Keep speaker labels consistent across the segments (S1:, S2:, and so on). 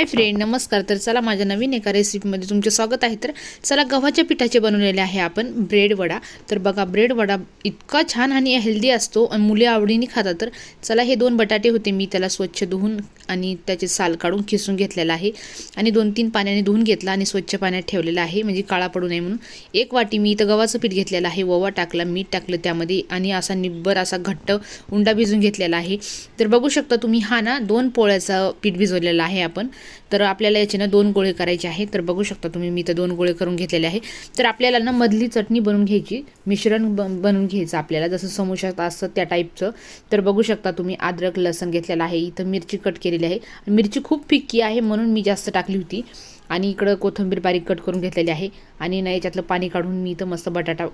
S1: Hi friend नमस्कार. तर चला माझ्या नवीन एका रेसिपीमध्ये तुमचे स्वागत आहे. तर चला गव्हाच्या पिठाचे बनवलेले आहे आपण ब्रेड वडा. तर बघा ब्रेड वडा इतका छान आणि हेल्दी असतो आणि मुले आवडीने खातात. तर चला हे दोन बटाटे होते मी त्याला स्वच्छ धुवून आणि त्याचे साल काढून खिसून घेतलेला आहे. आणि दोन तीन पाण्याने धुवून घेतला आणि स्वच्छ पाण्यात ठेवलेला आहे. म्हणजे काळा पडू नये म्हणून. एक वाटी मी इथं गव्हाचं पीठ घेतलेलं आहे. ओवा टाकला मीठ टाकलं त्यामध्ये आणि असा निब्बर असा घट्ट उंडा भिजून घेतलेला आहे. तर बघू शकता तुम्ही हा ना दोन पोळ्याचा पीठ भिजवलेला आहे आपण. तर आपल्याला याचे ना दोन गोळे करायचे आहे तर बघू शकता तुम्ही मी तर दोन गोळे करून घेतलेले आहे. तर आपल्याला ना मधली चटणी बनवून घ्यायची. मिश्रण बनवून घ्यायचं आपल्याला. जसं समोशात असतं त्या टाईपचं तर बघू शकता तुम्ही अद्रक लसण घेतलेलं आहे. इथं मिरची कट केलेली आहे. मिरची खूप फिक्की आहे म्हणून मी जास्त टाकली होती. आणि इकडं कोथिंबीर बारीक कट करून घेतलेली आहे. आणि ना याच्यातलं पाणी काढून मी इथं मस्त बटाटा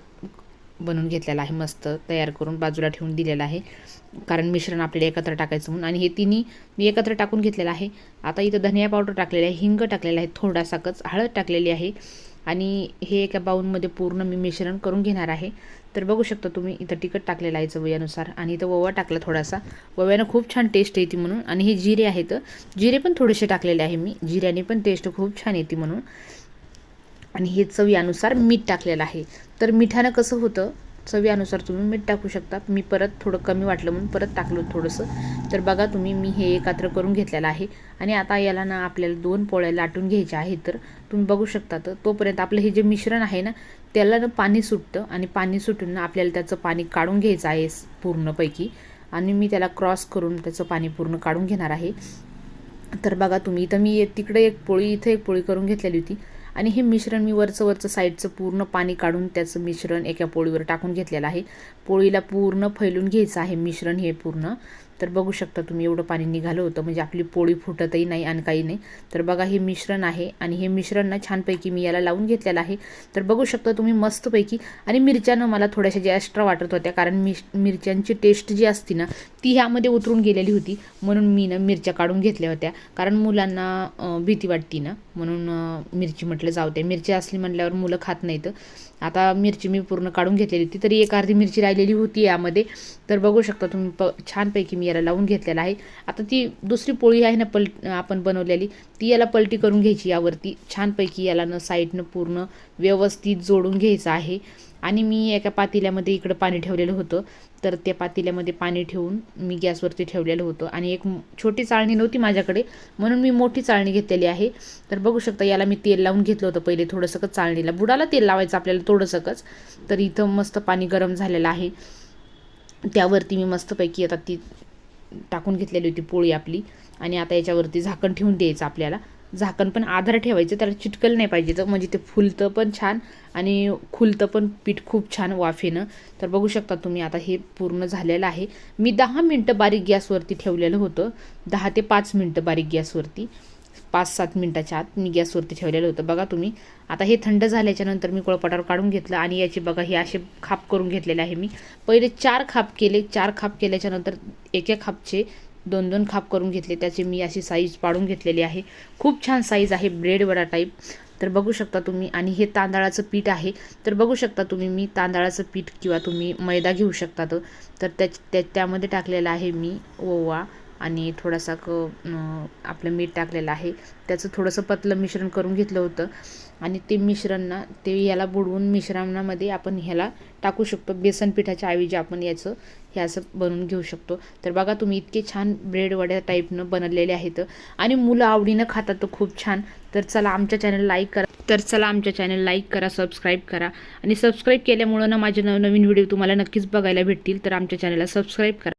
S1: बनवून घेतलेला आहे. मस्त तयार करून बाजूला ठेवून दिलेला आहे. कारण मिश्रण आपल्याला एकत्र टाकायचं म्हणून. आणि हे तिन्ही मी एकत्र टाकून घेतलेलं आहे. आता इथं धनिया पावडर टाकलेला आहे. हिंग टाकलेला आहे. थोडासा कच हळद टाकलेली आहे. आणि हे एका बाऊलमध्ये पूर्ण मी मिश्रण करून घेणार आहे. तर बघू शकता तुम्ही इथं तिखट टाकलेलं आहे चवयानुसार आणि इथं ओवा टाकला थोडासा. ओव्यानं खूप छान टेस्ट येते म्हणून. आणि हे जिरे आहेत. जिरे पण थोडेसे टाकलेले आहे मी. जिऱ्याने पण टेस्ट खूप छान येते म्हणून. आणि हे चवीनुसार मीठ टाकलेलं आहे. तर मिठानं कसं होतं चवीनुसार तुम्ही मीठ टाकू शकता. मी परत थोडं कमी वाटलं म्हणून परत टाकलं थोडंसं. तर बघा तुम्ही मी हे एकत्र करून घेतलेलं आहे. आणि आता याला ना आपल्याला दोन पोळ्या लाटून घ्यायच्या आहेत. तर तुम्ही बघू शकता तर तोपर्यंत आपलं हे जे मिश्रण आहे ना त्याला ना पाणी सुटतं. आणि पाणी सुटून ना आपल्याला त्याचं पाणी काढून घ्यायचं आहे पूर्णपैकी. आणि मी त्याला क्रॉस करून त्याचं पाणी पूर्ण काढून घेणार आहे. तर बघा तुम्ही इथं मी तिकडे एक पोळी इथं एक पोळी करून घेतलेली होती. आणि हे मिश्रण मी वरचं वरचं साईडचं पूर्ण पाणी काढून त्याचं मिश्रण एका पोळीवर टाकून घेतलेलं आहे. पोळीला पूर्ण फैलून घ्यायचं आहे मिश्रण हे पूर्ण. तर बघू शकता तुम्ही एवढं पाणी निघालं होतं. म्हणजे आपली पोळी फुटतही नाही आणि काही नाही. तर बघा हे मिश्रण आहे आणि हे मिश्रण ना छानपैकी मी याला लावून घेतलेलं आहे. तर बघू शकता तुम्ही मस्तपैकी. आणि मिरच्यानं मला थोड्याशा ज्या एक्स्ट्रा वाटत होत्या कारण मिश मिरच्यांची टेस्ट जी असती ना ती ह्यामध्ये उतरून गेलेली होती. म्हणून मी ना मिरच्या काढून घेतल्या होत्या. कारण मुलांना भीती वाटती ना. म्हणून मिरची म्हटलं जाऊ त्या मिरची असली म्हटल्यावर मुलं खात नाहीत. आता मिरची मी पूर्ण काढून घेतलेली होती. तरी एक अर्धी मिरची राहिलेली होती यामध्ये. तर बघू शकता तुम्ही प छानपैकी मी याला लावून घेतलेला आहे. आता ती दुसरी पोळी आहे ना पल आपण बनवलेली ती याला पलटी करून घ्यायची यावरती. छानपैकी याला न साईडनं पूर्ण व्यवस्थित जोडून घ्यायचं आहे. आणि मी एका पातेल्यामध्ये इकडं पाणी ठेवलेलं होतं. तर त्या पातेल्यामध्ये पाणी ठेवून मी गॅसवरती ठेवलेलं होतं. आणि एक छोटी चाळणी नव्हती माझ्याकडे म्हणून मी मोठी चाळणी घेतलेली आहे. तर बघू शकता याला मी तेल लावून घेतलं होतं पहिले थोडंसं चाळणीला. बुडाला तेल लावायचं आपल्याला थोडंसंच. तर इथं मस्त पाणी गरम झालेलं आहे. त्यावरती मी मस्तपैकी आता ती टाकून घेतलेली होती पोळी आपली. आणि आता याच्यावरती झाकण ठेवून द्यायचं आपल्याला. झाकण पण आधार ठेवायचं त्याला चिटकल नाही पाहिजे. तर म्हणजे ते फुलतं पण छान आणि खुलतं पण पीठ खूप छान वाफेनं. तर बघू शकता तुम्ही आता हे पूर्ण झालेलं आहे. मी दहा मिनटं बारीक गॅसवरती ठेवलेलं होतं. दहा ते पाच मिनटं बारीक गॅसवरती. पाच सात मिनटाच्या आत मी गॅसवरती ठेवलेलं होतं. बघा तुम्ही आता हे थंड झाल्याच्यानंतर मी कोळपाटावर काढून घेतलं आणि याची बघा हे असे खाप करून घेतलेले आहे मी. पहिले चार खाप केले चार खाप केल्याच्यानंतर एका खापचे दोन दोन खाप करून घेतले. त्याची मी अशी साईज पाडून घेतलेली आहे. खूप छान साईज आहे ब्रेड वडा टाईप तर बघू शकता तुम्ही आणि हे तांदळाचं पीठ आहे. तर बघू शकता तुम्ही मी तांदळाचं पीठ किंवा तुम्ही मैदा घेऊ शकता. तर त्या त्यामध्ये टाकलेलं आहे मी ओवा आणि थोडासा क आपलं मीठ टाकलेलं आहे. त्याचं थोडंसं पतलं मिश्रण करून घेतलं होतं. आणि ते मिश्रण ना ते याला बुडवून मिश्रणामध्ये आपण ह्याला टाकू शकतो. बेसन पिठाच्या ऐवजी आपण याचं हे असं बनवून घेऊ शकतो. तर बघा तुम्ही इतके छान ब्रेड वड्या टाईपनं बनवलेले आहेत. आणि मुलं आवडीनं खातात तर खूप छान. तर चला आमच्या चॅनल लाईक करा. तर चला आमच्या चॅनल लाईक करा सबस्क्राईब करा. आणि सबस्क्राईब केल्यामुळं ना माझे नवनवीन व्हिडिओ तुम्हाला नक्कीच बघायला भेटतील. तर आमच्या चॅनलला सबस्क्राईब करा.